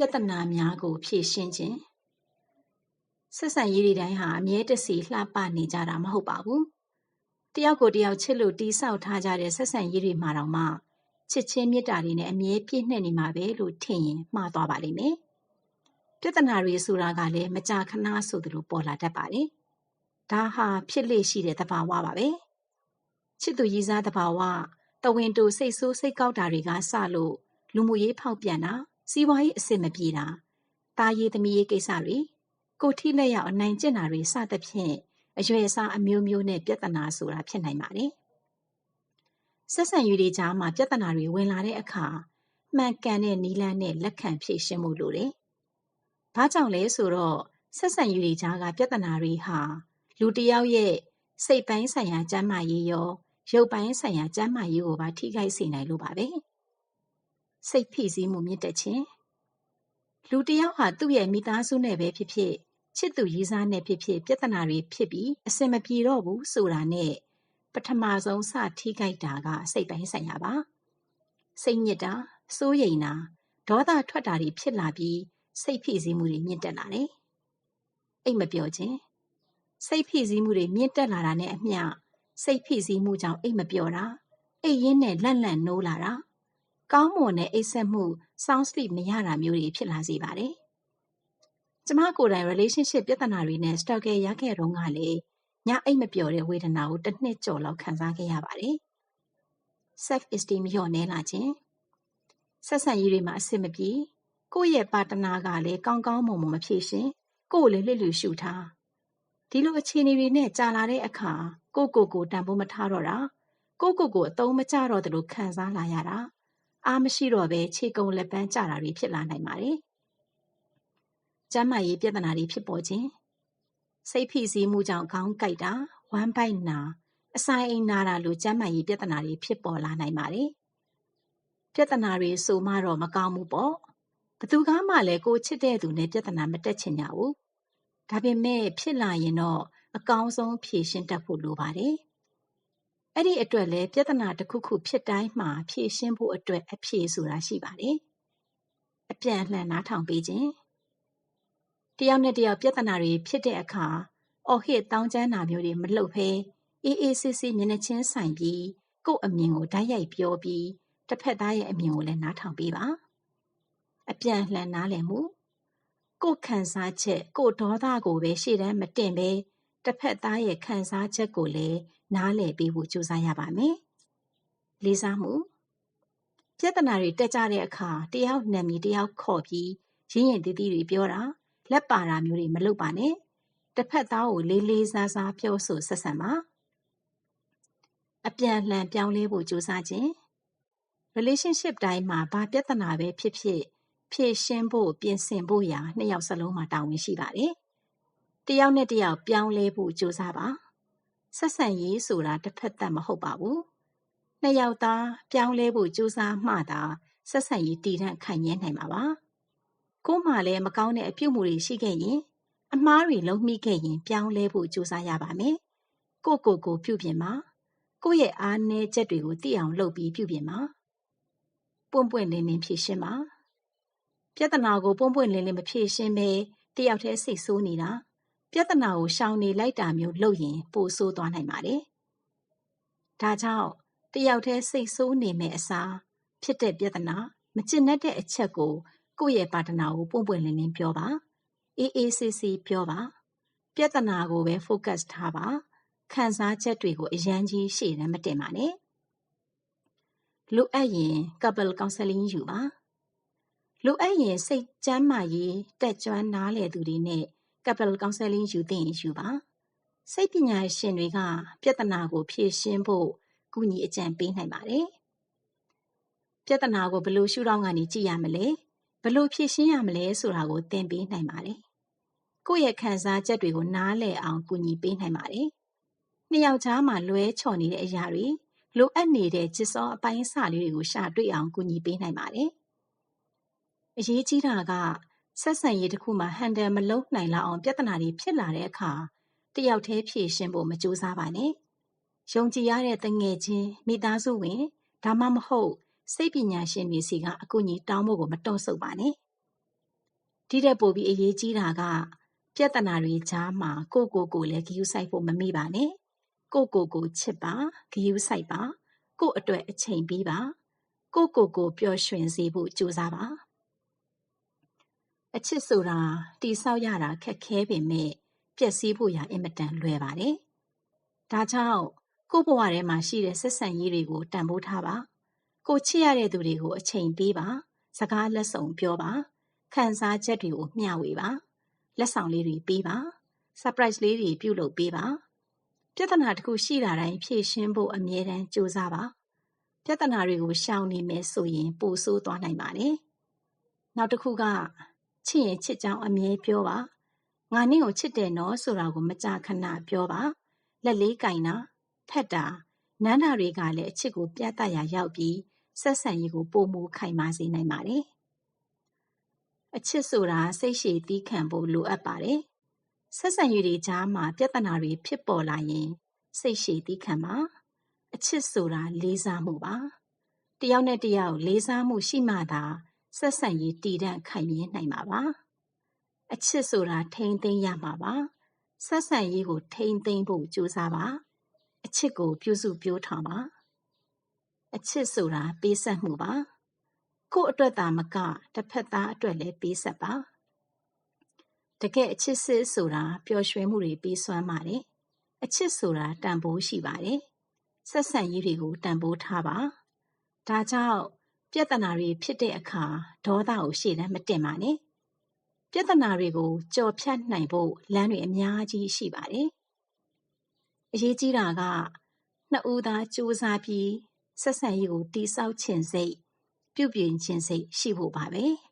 ပြဿနာများကို ဖြေရှင်းခြင်းဆက်ဆံရေးတွေတိုင်းဟာအမြဲတစေလှပနေကြတာမဟုတ်ပါဘူးတယောက်ကိုတယောက်ချစ်လို့တီးဆောက်ထားကြတဲ့ဆက်ဆံရေးတွေမှာတော့မှချစ်ချင်းမေတ္တာတွေနဲ့အမြဲပြည့်နှက်နေမှာပဲလို့ထင်ရင်မှားသွားပါလိမ့်မယ်ပြဿနာတွေဆိုတာကလည်းမကြာခဏဆိုသလိုပေါ်လာတတ်ပါတယ်ဒါဟာဖြစ်လေရှိတဲ့သဘာဝပါပဲချစ်သူရည်စားသဘာဝတဝင်းတူစိတ်ဆိုးစိတ်ကောက်တာတွေကစလို့လူမှုရေးဖောက်ပြန်တာ စီးပွားရေးအဆင်မပြေတာတာရေးသမီးရေးကိစ္စတွေကိုထိလက်ရောက်အနိုင်ကျင့်တာတွေစသဖြင့်အရွယ်အစားအမျိုးမျိုးနဲ့ပြဿနာဆိုတာဖြစ်နိုင်ပါတယ်ဆက်ဆံရေးတွေကြားမှာပြဿနာတွေဝင်လာတဲ့အခါမှန်ကန်တဲ့နီလန်းနဲ့လက်ခံဖြေရှင်းမှုလိုတယ်။ဘာကြောင့်လဲဆိုတော့ဆက်ဆံရေးတွေကြားကပြဿနာတွေဟာလူတစ်ယောက်ရဲ့စိတ်ပိုင်းဆိုင်ရာကျန်းမာရေးရောရုပ်ပိုင်းဆိုင်ရာကျန်းမာရေးကိုပါထိခိုက်စေနိုင်လို့ပါပဲ စိတ်ဖိစီးမှုမြင့်တက်ခြင်းလူတစ်ယောက်ဟာသူ့ရဲ့မိသားစုနဲ့ပဲဖြစ်ဖြစ်ချစ်သူရည်စားနဲ့ဖြစ်ဖြစ်ပြဿနာတွေဖြစ်ပြီးအဆင်မပြေတော့ဘူးဆိုတာနဲ့ပထမဆုံးစထိခိုက်တာက စိတ်ပိုင်းဆိုင်ရာပါစိတ်ညစ်တာစိုးရိမ်တာဒေါသထွက်တာတွေဖြစ်လာပြီးစိတ်ဖိစီးမှုတွေမြင့်တက်လာတယ်အိတ်မပြောခြင်းစိတ်ဖိစီးမှုတွေမြင့်တက်လာတာနဲ့အမျှစိတ်ဖိစီးမှုကြောင့်အိတ်မပျော်တာအိတ်ရင်းနဲ့လန့်လန့်နိုးလာတာ ကောင်းမွန်တဲ့အိတ်ဆက်မှု sound sleep မရတာမျိုးတွေဖြစ်လာစေပါတယ်။ကျမကိုယ်တိုင် relationship ပြဿနာတွေနဲ့ struggle ရခဲ့တော့ကလေညအိတ်မပျော်တဲ့ဝေဒနာကိုတစ်နှစ်ကျော်လောက်ခံစားခဲ့ရပါတယ်။ self esteem လျော့နည်းလာခြင်းဆက်ဆံရေးတွေမှာအဆင်မပြေကိုယ့်ရဲ့ပါတနာကလည်းကောင်းကောင်းမွန်မွန်မဖြေရှင်ကိုယ်လည်းလှစ်လူရှုထားဒီလိုအခြေအနေတွေနဲ့ကြာလာတဲ့အခါကိုကိုကိုတန်ဖိုးမထားတော့တာကိုကိုကိုအသုံးမကျတော့တယ်လို့ခံစားလာရတာ အားမရှိတော့ပဲခြေကုံလက်ပန်းကျတာတွေ ဖြစ်လာနိုင်ပါတယ်။ကျန်းမာရေးပြဿနာတွေ ဖြစ်ပေါ်ခြင်း စိတ်ဖိစီးမှုကြောင့် ခေါင်းကိုက်တာ ဝမ်းပိုက်နာအဆိုင်အိမ်နာတာလို ကျန်းမာရေးပြဿနာတွေ ဖြစ်ပေါ်လာနိုင်ပါတယ်။ပြဿနာတွေ ဆိုမှတော့ မကောင်းဘူးပေါ့။ဘသူကမှလည်း ကိုချစ်တဲ့သူနဲ့ ပြဿနာ မတက်ချင်ကြဘူး။ဒါပေမဲ့ ဖြစ်လာရင်တော့ အကောင်းဆုံး ဖြေရှင်းတတ်ဖို့ လိုပါတယ်။ အဲ့ဒီအတွက်လည်းပြဿနာတစ်ခုခုဖြစ်တိုင်းမှာဖြေရှင်းဖို့အတွက်အဖြေဆိုတာရှိပါတယ်။အပြန်အလှန်နားထောင်ပေးခြင်းတယောက်နဲ့တယောက်ပြဿနာတွေဖြစ်တဲ့အခါအော်ဟစ်တောင်းကျမ်းတာမျိုးတွေမလုပ်ဘဲအေးအေးဆေးဆေးမျက်နှာချင်းဆိုင်ပြီးကိုယ့်အမြင်ကိုဓာတ်ရိုက်ပြောပြီးတစ်ဖက်သားရဲ့အမြင်ကိုလည်းနားထောင်ပေးပါအပြန်လှန်နားလည်မှုကိုယ်ခံစားချက်ကိုယ်ဒေါသကိုပဲရှေ့တန်းမတင်ပဲ တစ်ဖက်သားရဲ့ခံစားချက်ကိုလည်းနားလည်ပေးဖို့ကြိုးစားရပါမယ်လေးစားမှုပြဿနာတွေတက်ကြတဲ့အခါတယောက်နာမည်တယောက်ခေါ်ပြီးရင်းရင်တည်တည်တွေပြောတာလက်ပါတာမျိုးတွေမလုပ်ပါနဲ့တစ်ဖက်သားကိုလေးလေးစားစားပြောဆိုဆက်ဆံပါအပြန်လှန်ပြောင်းလဲဖို့ကြိုးစားခြင်း relationship တိုင်းမှာဘာပြဿနာပဲဖြစ်ဖြစ်ဖြေရှင်းဖို့ပြင်ဆင်ဖို့ရာနှစ်ယောက်စလုံးမှာတာဝန်ရှိပါတယ် တယောက်နဲ့တယောက်ပြောင်းလဲဖို့ကြိုးစားပါဆက်ဆံရေးဆိုတာတစ်ဖက်သက်မဟုတ်ပါဘူးနှစ်ယောက်သားပြောင်းလဲဖို့ကြိုးစားမှသာဆက်ဆံရေးတည်တံ့ခိုင်မြဲနိုင်မှာပါကို့မှာလည်းမကောင်းတဲ့အပြုတ်မှုတွေရှိခဲ့ရင်အမားတွေလုံးမိခဲ့ရင်ပြောင်းလဲဖို့ကြိုးစားရပါမယ်ကိုကိုကိုပြုပြင်ပါကိုယ့်ရဲ့အားနည်းချက်တွေကိုသိအောင်လုပ်ပြီးပြုပြင်ပါပွန့်ပွန့်လင်းလင်းဖြေရှင်းပါပြဿနာကိုပွန့်ပွန့်လင်းလင်းမဖြေရှင်းဘဲတယောက်တည်းစိတ်ဆိုးနေတာ ပြဿနာကိုရှောင်နေလိုက်တာမျိုးလုပ်ရင်ပိုဆိုးသွားနိုင်ပါတယ်ဒါကြောင့်တယောက်တည်းစိတ်ဆိုးနေမယ့်အစားဖြစ်တဲ့ပြဿနာမကျင့်တတ်တဲ့အချက်ကိုကိုယ့်ရဲ့ပါတနာကိုပွန့်ပွန့်လင်းလင်းပြောပါအေးအေးဆေးဆေးပြောပါ ပြဿနာကိုပဲ focus ထားပါခံစားချက်တွေကိုအရန်ကြီးရှေ့တန်းမတင်ပါနဲ့လိုအပ်ရင် couple counseling ယူပါလိုအပ်ရင်စိတ်ကျန်းမာရေးတက်ကြွနားလည်သူတွေနဲ့ couple counseling ယူသင့်ရင်ယူပါစိတ်ပညာရှင်တွေကပြဿနာကို ဖြေရှင်းဖို့ကူညီအကြံပေးနိုင်ပါတယ်ပြဿနာကိုဘယ်လိုရှုထောင့်ကနေကြည့်ရမလဲဘယ်လိုဖြေရှင်းရမလဲဆိုတာကိုသင်ပေးနိုင်ပါတယ်ကိုယ့်ရဲ့ခံစားချက်တွေကိုနားလည်အောင်ကူညီပေးနိုင်ပါတယ်နှစ်ယောက်ကြားမှာလွဲချော်နေတဲ့အရာတွေလိုအပ်နေတဲ့ကြစ်စောအပိုင်းအစလေးတွေကိုရှာတွေ့အောင်ကူညီပေးနိုင်ပါတယ်အရေးကြီးတာက ဆက်ဆံရေးတစ်ခုမှာဟန်ဒယ်မလုပ်နိုင်လောက်အောင်ပြဿနာတွေဖြစ်လာတဲ့အခါတယောက်တည်းဖြေရှင်းဖို့မကြိုးစားပါနဲ့ယုံကြည်ရတဲ့တငယ်ချင်းမိသားစုဝင်ဒါမှမဟုတ်စိတ်ပညာရှင်တွေစီကအကူအညီတောင်းဖို့ကိုမတွန့်ဆုတ်ပါနဲ့ဒီတဲ့ပို့ပြီးအရေးကြီးတာကပြဿနာတွေကြားမှာကိုကိုကိုလည်းဂယုစိုက်ဖို့မမိပါနဲ့ကိုကိုကိုချစ်ပါဂယုစိုက်ပါကိုအတွက်အချိန်ပေးပါကိုကိုကိုပျော်ရွှင်စေဖို့ကြိုးစားပါ အချစ်ဆိုတာတိဆောက်ရတာခက်ခဲပေမဲ့ပျက်စီးဖို့ရာအင်မတန်လွယ်ပါတယ်ဒါကြောင့်ကို့ဘဝထဲမှာရှိတဲ့ဆက်ဆံရေးတွေကိုတန်ဖိုးထားပါကိုချစ်ရတဲ့သူတွေကိုအချိန်ပေးပါစကားလက်ဆောင်ပြောပါခံစားချက်တွေကိုမျှဝေပါလက်ဆောင်လေးတွေပေးပါ surprise လေးတွေပြုလုပ်ပေးပါပြဿနာတစ်ခုရှိတာတိုင်းဖြေရှင်းဖို့အမြဲတမ်းကြိုးစားပါပြဿနာတွေကိုရှောင်နေမယ်ဆိုရင်ပိုဆိုးသွားနိုင်ပါတယ်နောက်တစ်ခုက ချစ်ရင်ချစ်ကြောင်းအမြဲပြောပါငါနင့်ကိုချစ်တယ်နော်ဆိုတာကိုမကြာခဏပြောပါလက်လေးကင်တာဖက်တာနန်းတာတွေကလည်းအချစ်ကိုပြသရာရောက်ပြီးဆက်ဆံရေးကိုပိုမိုခိုင်မာစေနိုင်ပါတယ်အချစ်ဆိုတာစိတ်ရှည်သည်းခံဖို့လိုအပ်ပါတယ်ဆက်ဆံရေးတွေကြားမှာပြဿနာတွေဖြစ်ပေါ်လာရင် စိတ်ရှည်သည်းခံပါအချစ်ဆိုတာလေးစားမှုပါတယောက်နဲ့တယောက်လေးစားမှုရှိမှသာ ဆက်ဆံရေးတည်တံ့ခိုင်မြဲနိုင်မှာပါအချစ်ဆိုတာထိမ့်သိမ်းရမှာပါဆက်ဆံရေးကိုထိမ့်သိမ်းဖို့ကြိုးစားပါအချစ်ကိုပြုစုပြောထောင်ပါအချစ်ဆိုတာပေးဆက်မှုပါကို့အတွက်သာမကတစ်ဖက်သားအတွက်လည်းပေးဆက်ပါတကယ်အချစ်စစ်ဆိုတာပျော်ရွှင်မှုတွေပေးစွမ်းပါတယ်အချစ်ဆိုတာတန်ဖိုးရှိပါတယ်ဆက်ဆံရေးတွေကိုတန်ဖိုးထားပါဒါကြောင့် ပြဿနာတွေဖြစ်တဲ့အခါဒေါသကိုရှေ့တန်းမတင်ပါနဲ့ပြဿနာတွေကိုကြော်ဖြတ်နိုင်ဖို့လမ်းတွေအများကြီးရှိပါတယ်အရေးကြီးတာကနှစ်ဦးသားစူးစမ်းပြီးဆက်ဆံရေးကိုတိဆောက်ခြင်းစိတ်ပြုပြင်ခြင်းစိတ်ရှိဖို့ပါပဲ။